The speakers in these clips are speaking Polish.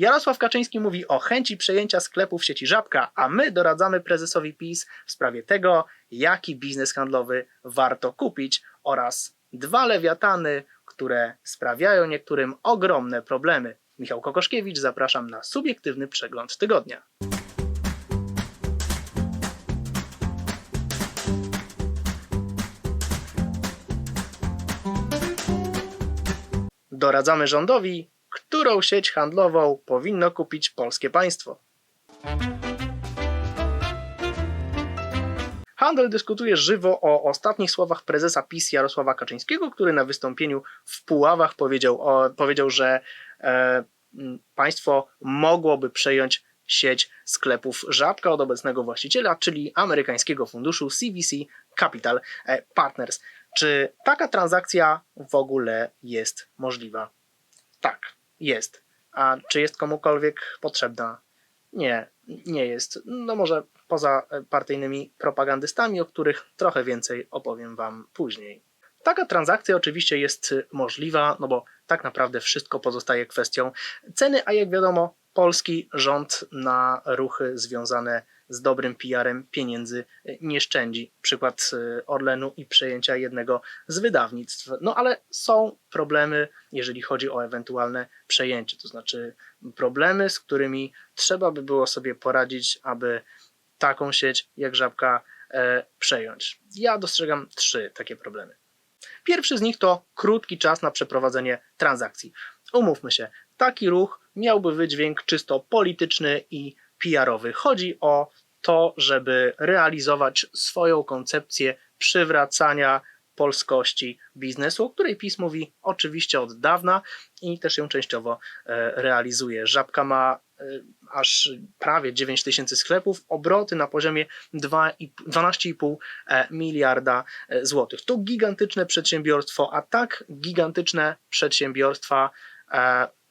Jarosław Kaczyński mówi o chęci przejęcia sklepów sieci Żabka, a my doradzamy prezesowi PiS w sprawie tego, jaki biznes handlowy warto kupić oraz dwa lewiatany, które sprawiają niektórym ogromne problemy. Michał Kokoszkiewicz, zapraszam na subiektywny przegląd tygodnia. Doradzamy rządowi, którą sieć handlową powinno kupić polskie państwo. Handel dyskutuje żywo o ostatnich słowach prezesa PiS Jarosława Kaczyńskiego, który na wystąpieniu w Puławach powiedział, o, powiedział że e, państwo mogłoby przejąć sieć sklepów Żabka od obecnego właściciela, czyli amerykańskiego funduszu CVC Capital e, Partners. Czy taka transakcja w ogóle jest możliwa? Tak, jest. A czy jest komukolwiek potrzebna? Nie, nie jest. No może poza partyjnymi propagandystami, o których trochę więcej opowiem Wam później. Taka transakcja oczywiście jest możliwa, no bo tak naprawdę wszystko pozostaje kwestią ceny, a jak wiadomo, polski rząd na ruchy związane z dobrym PR-em pieniędzy y, nie szczędzi. Przykład y, Orlenu i przejęcia jednego z wydawnictw. No ale są problemy, jeżeli chodzi o ewentualne przejęcie, to znaczy problemy, z którymi trzeba by było sobie poradzić, aby taką sieć jak Żabka e, przejąć. Ja dostrzegam trzy takie problemy. Pierwszy z nich to krótki czas na przeprowadzenie transakcji. Umówmy się, taki ruch miałby wydźwięk czysto polityczny i PR-owy. Chodzi o to, żeby realizować swoją koncepcję przywracania polskości biznesu, o której PiS mówi oczywiście od dawna i też ją częściowo e, realizuje. Żabka ma e, aż prawie 9 tysięcy sklepów, obroty na poziomie 2 i- 12,5 e, miliarda złotych. To gigantyczne przedsiębiorstwo, a tak gigantyczne przedsiębiorstwa,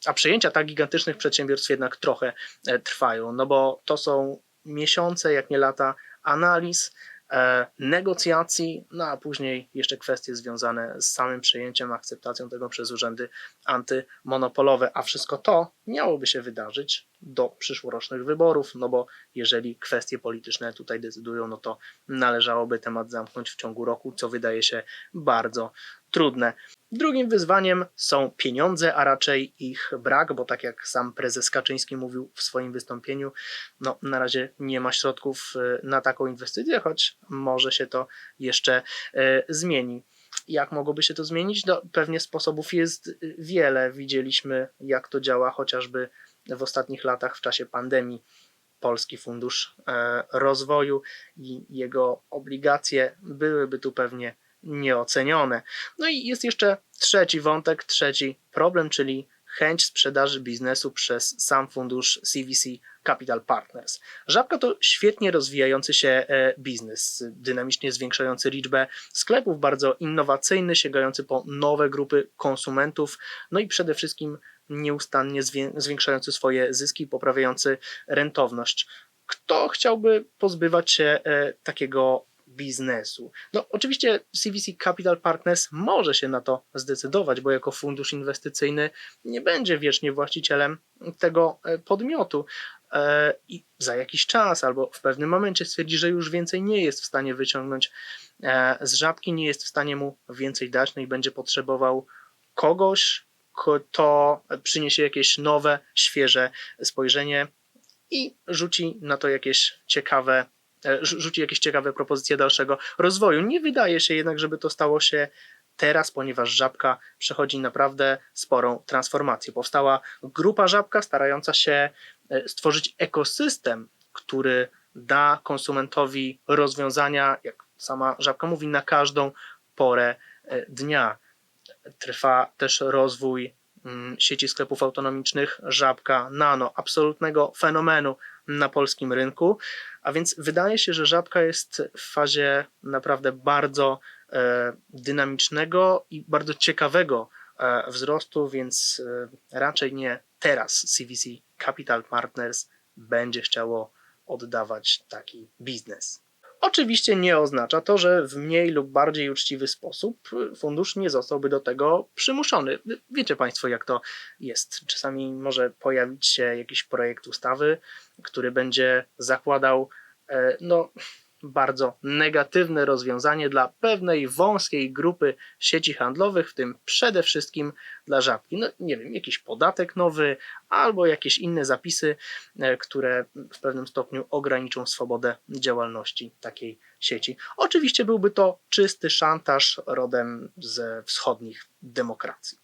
a przejęcia tak gigantycznych przedsiębiorstw jednak trochę e, trwają, no bo to są miesiące, jak nie lata analiz, e, negocjacji, no a później jeszcze kwestie związane z samym przejęciem, akceptacją tego przez urzędy antymonopolowe, a wszystko to miałoby się wydarzyć do przyszłorocznych wyborów, no bo jeżeli kwestie polityczne tutaj decydują, no to należałoby temat zamknąć w ciągu roku, co wydaje się bardzo trudne. Drugim wyzwaniem są pieniądze, a raczej ich brak, bo tak jak sam prezes Kaczyński mówił w swoim wystąpieniu, no na razie nie ma środków y, na taką inwestycję, choć może się to jeszcze y, zmieni. Jak mogłoby się to zmienić? No, pewnie sposobów jest y, wiele. Widzieliśmy, jak to działa chociażby w ostatnich latach w czasie pandemii. Polski Fundusz e, Rozwoju i jego obligacje byłyby tu pewnie nieocenione. No i jest jeszcze trzeci wątek, trzeci problem, czyli chęć sprzedaży biznesu przez sam fundusz CVC Capital Partners. Żabka to świetnie rozwijający się e, biznes, dynamicznie zwiększający liczbę sklepów, bardzo innowacyjny, sięgający po nowe grupy konsumentów, no i przede wszystkim nieustannie zwię- zwiększający swoje zyski, poprawiający rentowność. Kto chciałby pozbywać się e, takiego biznesu? No, oczywiście CVC Capital Partners może się na to zdecydować, bo jako fundusz inwestycyjny nie będzie wiecznie właścicielem tego e, podmiotu. E, I za jakiś czas albo w pewnym momencie stwierdzi, że już więcej nie jest w stanie wyciągnąć e, z żabki, nie jest w stanie mu więcej dać, no i będzie potrzebował kogoś, kto przyniesie jakieś nowe, świeże spojrzenie i rzuci na to jakieś ciekawe, rzuci jakieś ciekawe propozycje dalszego rozwoju. Nie wydaje się jednak, żeby to stało się teraz, ponieważ Żabka przechodzi naprawdę sporą transformację. Powstała grupa Żabka starająca się e, stworzyć ekosystem, który da konsumentowi rozwiązania, jak sama Żabka mówi, na każdą porę e, dnia. Trwa też rozwój mm, sieci sklepów autonomicznych Żabka Nano, absolutnego fenomenu na polskim rynku. A więc wydaje się, że Żabka jest w fazie naprawdę bardzo e, dynamicznego i bardzo ciekawego e, wzrostu, więc e, raczej nie teraz CVC Capital Partners będzie chciało oddawać taki biznes. Oczywiście nie oznacza to, że w mniej lub bardziej uczciwy sposób fundusz nie zostałby do tego przymuszony. Wiecie Państwo, jak to jest. Czasami może pojawić się jakiś projekt ustawy, który będzie zakładał e, no, bardzo negatywne rozwiązanie dla pewnej wąskiej grupy sieci handlowych, w tym przede wszystkim dla żabki. No nie wiem, jakiś podatek nowy albo jakieś inne zapisy, e, które w pewnym stopniu ograniczą swobodę działalności takiej sieci. Oczywiście byłby to czysty szantaż rodem ze wschodnich demokracji.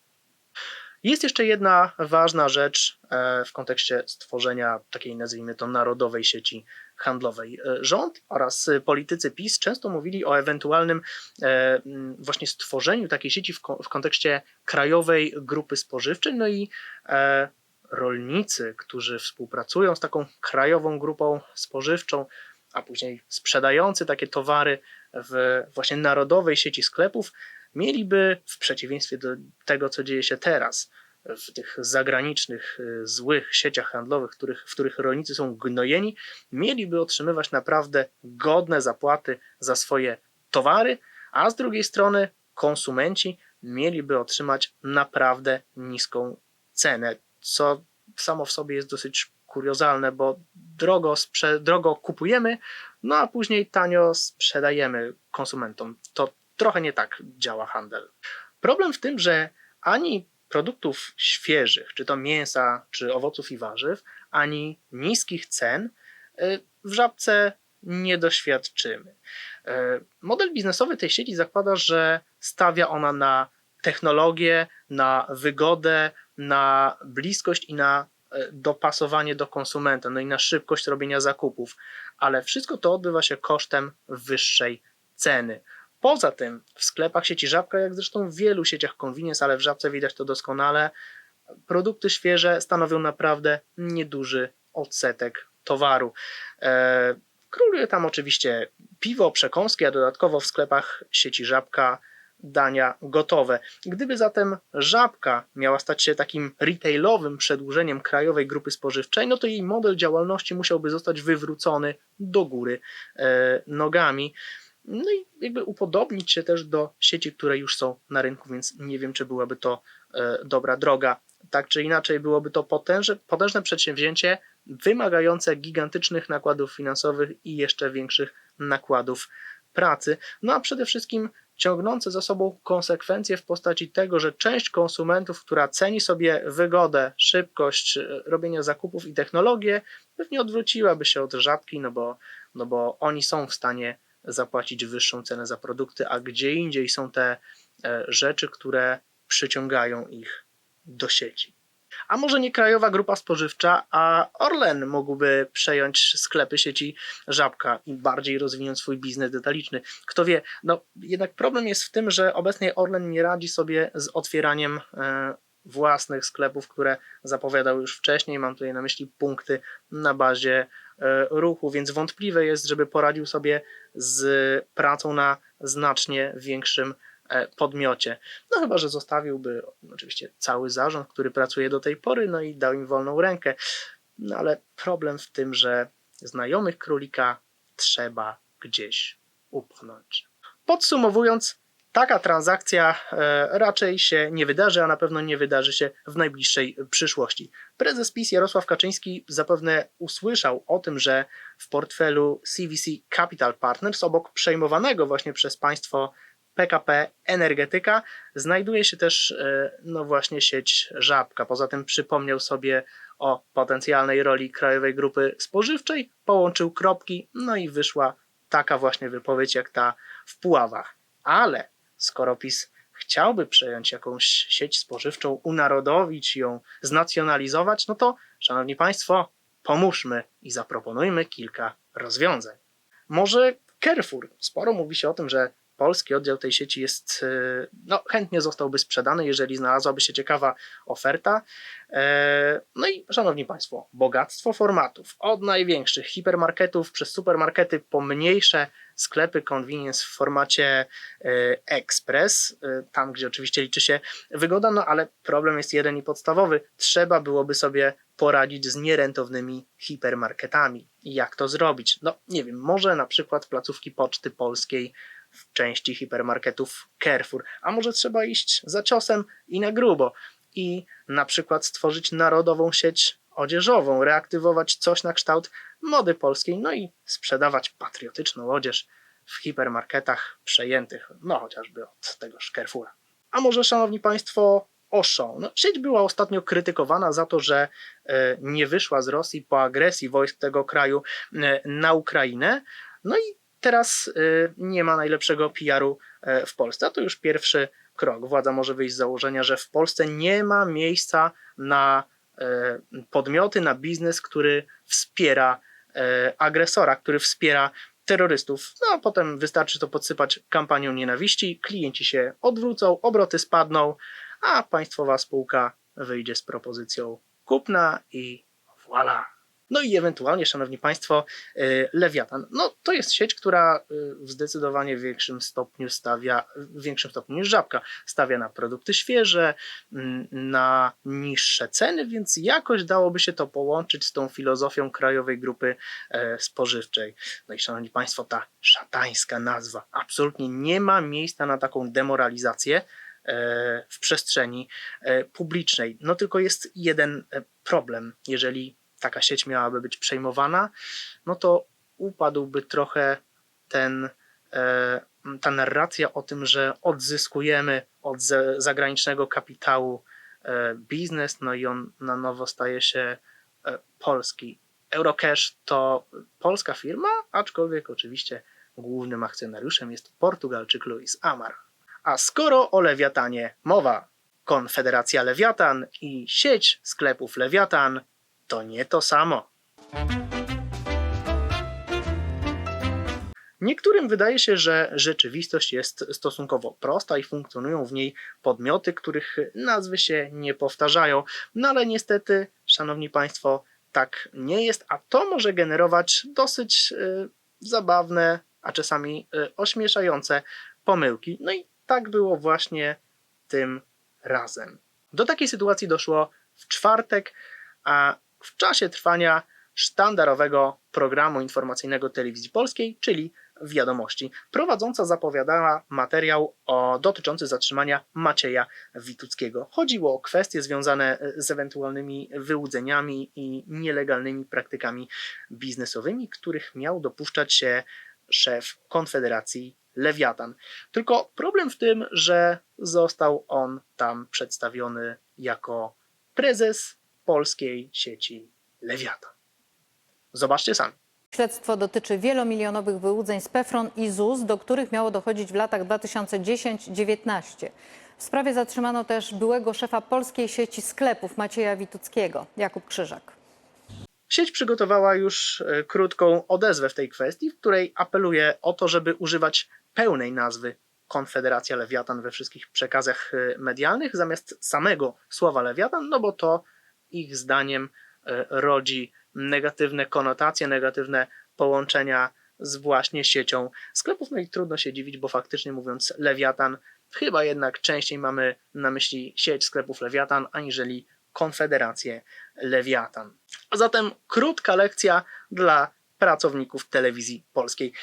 Jest jeszcze jedna ważna rzecz e, w kontekście stworzenia takiej, nazwijmy to, narodowej sieci handlowej. E, rząd oraz politycy PiS często mówili o ewentualnym e, właśnie stworzeniu takiej sieci w, kontekście krajowej grupy spożywczej, no i rolnicy, którzy współpracują z taką krajową grupą spożywczą, a później sprzedający takie towary w właśnie narodowej sieci sklepów, mieliby w przeciwieństwie do tego, co dzieje się teraz w tych zagranicznych, y, złych sieciach handlowych, których, w których rolnicy są gnojeni, mieliby otrzymywać naprawdę godne zapłaty za swoje towary, a z drugiej strony konsumenci mieliby otrzymać naprawdę niską cenę, co samo w sobie jest dosyć kuriozalne, bo drogo, sprze- drogo kupujemy, no a później tanio sprzedajemy konsumentom. To trochę nie tak działa handel. Problem w tym, że ani produktów świeżych, czy to mięsa, czy owoców i warzyw, ani niskich cen y, w żabce nie doświadczymy. Y, model biznesowy tej sieci zakłada, że stawia ona na technologię, na wygodę, na bliskość i na y, dopasowanie do konsumenta, no i na szybkość robienia zakupów, ale wszystko to odbywa się kosztem wyższej ceny. Poza tym w sklepach sieci Żabka, jak zresztą w wielu sieciach convenience, ale w Żabce widać to doskonale, produkty świeże stanowią naprawdę nieduży odsetek towaru. E, króluje tam oczywiście piwo, przekąski, a dodatkowo w sklepach sieci Żabka dania gotowe. Gdyby zatem Żabka miała stać się takim retailowym przedłużeniem krajowej grupy spożywczej, no to jej model działalności musiałby zostać wywrócony do góry e, nogami. No i jakby upodobnić się też do sieci, które już są na rynku, więc nie wiem, czy byłaby to e, dobra droga. Tak czy inaczej, byłoby to potężne, potężne przedsięwzięcie, wymagające gigantycznych nakładów finansowych i jeszcze większych nakładów pracy. No a przede wszystkim ciągnące za sobą konsekwencje w postaci tego, że część konsumentów, która ceni sobie wygodę, szybkość e, robienia zakupów i technologię, pewnie odwróciłaby się od rzadkiej, no bo, no bo oni są w stanie zapłacić wyższą cenę za produkty, a gdzie indziej są te e, rzeczy, które przyciągają ich do sieci. A może nie krajowa grupa spożywcza, a Orlen mógłby przejąć sklepy sieci Żabka i bardziej rozwinąć swój biznes detaliczny. Kto wie, no jednak problem jest w tym, że obecnie Orlen nie radzi sobie z otwieraniem e, własnych sklepów, które zapowiadał już wcześniej. Mam tutaj na myśli punkty na bazie ruchu, więc wątpliwe jest, żeby poradził sobie z pracą na znacznie większym e, podmiocie. No chyba, że zostawiłby oczywiście cały zarząd, który pracuje do tej pory, no i dał im wolną rękę. No ale problem w tym, że znajomych królika trzeba gdzieś upchnąć. Podsumowując, taka transakcja e, raczej się nie wydarzy, a na pewno nie wydarzy się w najbliższej przyszłości. Prezes PiS Jarosław Kaczyński zapewne usłyszał o tym, że w portfelu CVC Capital Partners obok przejmowanego właśnie przez państwo PKP Energetyka znajduje się też e, no właśnie sieć Żabka. Poza tym przypomniał sobie o potencjalnej roli Krajowej Grupy Spożywczej, połączył kropki, no i wyszła taka właśnie wypowiedź jak ta w Puławach. Ale skoro PiS chciałby przejąć jakąś sieć spożywczą, unarodowić ją, znacjonalizować, no to, szanowni państwo, pomóżmy i zaproponujmy kilka rozwiązań. Może Carrefour. Sporo mówi się o tym, że polski oddział tej sieci jest, e, no chętnie zostałby sprzedany, jeżeli znalazłaby się ciekawa oferta. E, no i szanowni Państwo, bogactwo formatów od największych hipermarketów przez supermarkety po mniejsze sklepy convenience w formacie e, express, tam gdzie oczywiście liczy się wygoda, no ale problem jest jeden i podstawowy. Trzeba byłoby sobie poradzić z nierentownymi hipermarketami. Jak to zrobić? No nie wiem, może na przykład placówki Poczty Polskiej w części hipermarketów Carrefour, a może trzeba iść za ciosem i na grubo i na przykład stworzyć narodową sieć odzieżową, reaktywować coś na kształt mody polskiej, no i sprzedawać patriotyczną odzież w hipermarketach przejętych, no chociażby od tego Carrefoura. A może, szanowni państwo, Auchan. No, sieć była ostatnio krytykowana za to, że e, nie wyszła z Rosji po agresji wojsk tego kraju e, na Ukrainę. No i teraz e, nie ma najlepszego PR-u e, w Polsce. A to już pierwszy krok. Władza może wyjść z założenia, że w Polsce nie ma miejsca na e, podmioty, na biznes, który wspiera e, agresora, który wspiera terrorystów. No a potem wystarczy to podsypać kampanią nienawiści, klienci się odwrócą, obroty spadną, a państwowa spółka wyjdzie z propozycją kupna i voilà. No i ewentualnie, szanowni państwo, y, Lewiatan. No to jest sieć, która y, w zdecydowanie większym stopniu stawia, w większym stopniu niż żabka, stawia na produkty świeże, mm, na niższe ceny, więc jakoś dałoby się to połączyć z tą filozofią Krajowej Grupy e, Spożywczej. No i szanowni państwo, ta szatańska nazwa absolutnie nie ma miejsca na taką demoralizację e, w przestrzeni e, publicznej. No tylko jest jeden problem, jeżeli taka sieć miałaby być przejmowana, no to upadłby trochę ten, e, ta narracja o tym, że odzyskujemy od zagranicznego kapitału e, biznes, no i on na nowo staje się e, polski. Eurocash to polska firma, aczkolwiek oczywiście głównym akcjonariuszem jest Portugalczyk Luis Amar. A skoro o Lewiatanie mowa, Konfederacja Lewiatan i sieć sklepów Lewiatan to nie to samo. Niektórym wydaje się, że rzeczywistość jest stosunkowo prosta i funkcjonują w niej podmioty, których nazwy się nie powtarzają. No ale niestety, szanowni państwo, tak nie jest, a to może generować dosyć y, zabawne, a czasami y, ośmieszające pomyłki. No i tak było właśnie tym razem. Do takiej sytuacji doszło w czwartek, a w czasie trwania sztandarowego programu informacyjnego telewizji polskiej, czyli Wiadomości. Prowadząca zapowiadała materiał o, dotyczący zatrzymania Macieja Wituckiego. Chodziło o kwestie związane z ewentualnymi wyłudzeniami i nielegalnymi praktykami biznesowymi, których miał dopuszczać się szef Konfederacji Lewiatan. Tylko problem w tym, że został on tam przedstawiony jako prezes polskiej sieci Lewiatan. Zobaczcie sami. Śledztwo dotyczy wielomilionowych wyłudzeń z PEFRON i ZUS, do których miało dochodzić w latach 2010-19. W sprawie zatrzymano też byłego szefa polskiej sieci sklepów Macieja Wituckiego, Jakub Krzyżak. Sieć przygotowała już e, krótką odezwę w tej kwestii, w której apeluje o to, żeby używać pełnej nazwy Konfederacja Lewiatan we wszystkich przekazach e, medialnych zamiast samego słowa Lewiatan, no bo to ich zdaniem e, rodzi negatywne konotacje, negatywne połączenia z właśnie siecią sklepów. No i trudno się dziwić, bo faktycznie mówiąc Lewiatan, chyba jednak częściej mamy na myśli sieć sklepów Lewiatan, aniżeli Konfederację Lewiatan. A zatem krótka lekcja dla pracowników telewizji polskiej.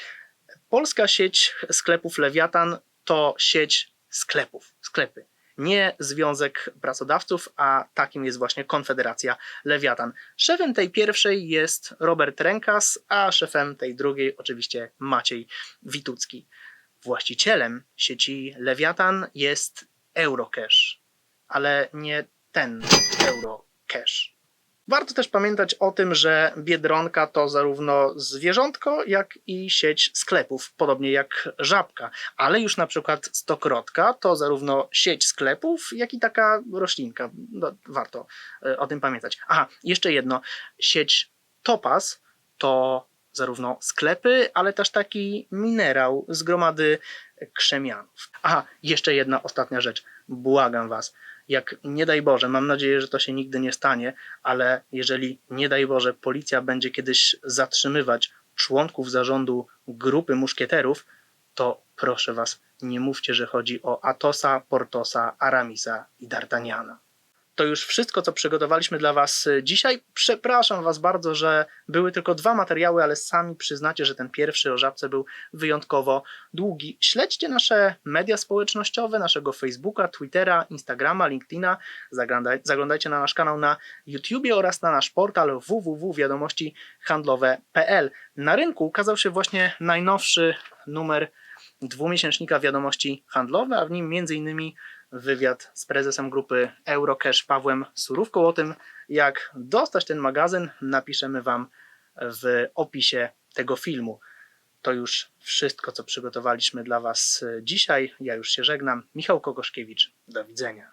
Polska sieć sklepów Lewiatan to sieć sklepów, sklepy. Nie Związek Pracodawców, a takim jest właśnie Konfederacja Lewiatan. Szefem tej pierwszej jest Robert Rękas, a szefem tej drugiej oczywiście Maciej Witucki. Właścicielem sieci Lewiatan jest Eurocash, ale nie ten Eurocash. Warto też pamiętać o tym, że Biedronka to zarówno zwierzątko, jak i sieć sklepów, podobnie jak żabka, ale już na przykład stokrotka to zarówno sieć sklepów, jak i taka roślinka. No, warto e, o tym pamiętać. Aha, jeszcze jedno. Sieć Topaz to zarówno sklepy, ale też taki minerał z gromady krzemianów. Aha, jeszcze jedna ostatnia rzecz. Błagam was jak nie daj Boże, mam nadzieję, że to się nigdy nie stanie, ale jeżeli nie daj Boże policja będzie kiedyś zatrzymywać członków zarządu grupy muszkieterów, to proszę was, nie mówcie, że chodzi o Atosa, Portosa, Aramisa i D'Artagnana. To już wszystko, co przygotowaliśmy dla Was y, dzisiaj. Przepraszam Was bardzo, że były tylko dwa materiały, ale sami przyznacie, że ten pierwszy o żabce był wyjątkowo długi. Śledźcie nasze media społecznościowe, naszego Facebooka, Twittera, Instagrama, LinkedIna. Zaglądaj, zaglądajcie na nasz kanał na YouTubie oraz na nasz portal www.wiadomościhandlowe.pl. Na rynku ukazał się właśnie najnowszy numer dwumiesięcznika Wiadomości Handlowe, a w nim m.in. wywiad z prezesem grupy Eurocash Pawłem Surówką. O tym, jak dostać ten magazyn, napiszemy Wam w opisie tego filmu. To już wszystko, co przygotowaliśmy dla Was dzisiaj. Ja już się żegnam. Michał Kokoszkiewicz. Do widzenia.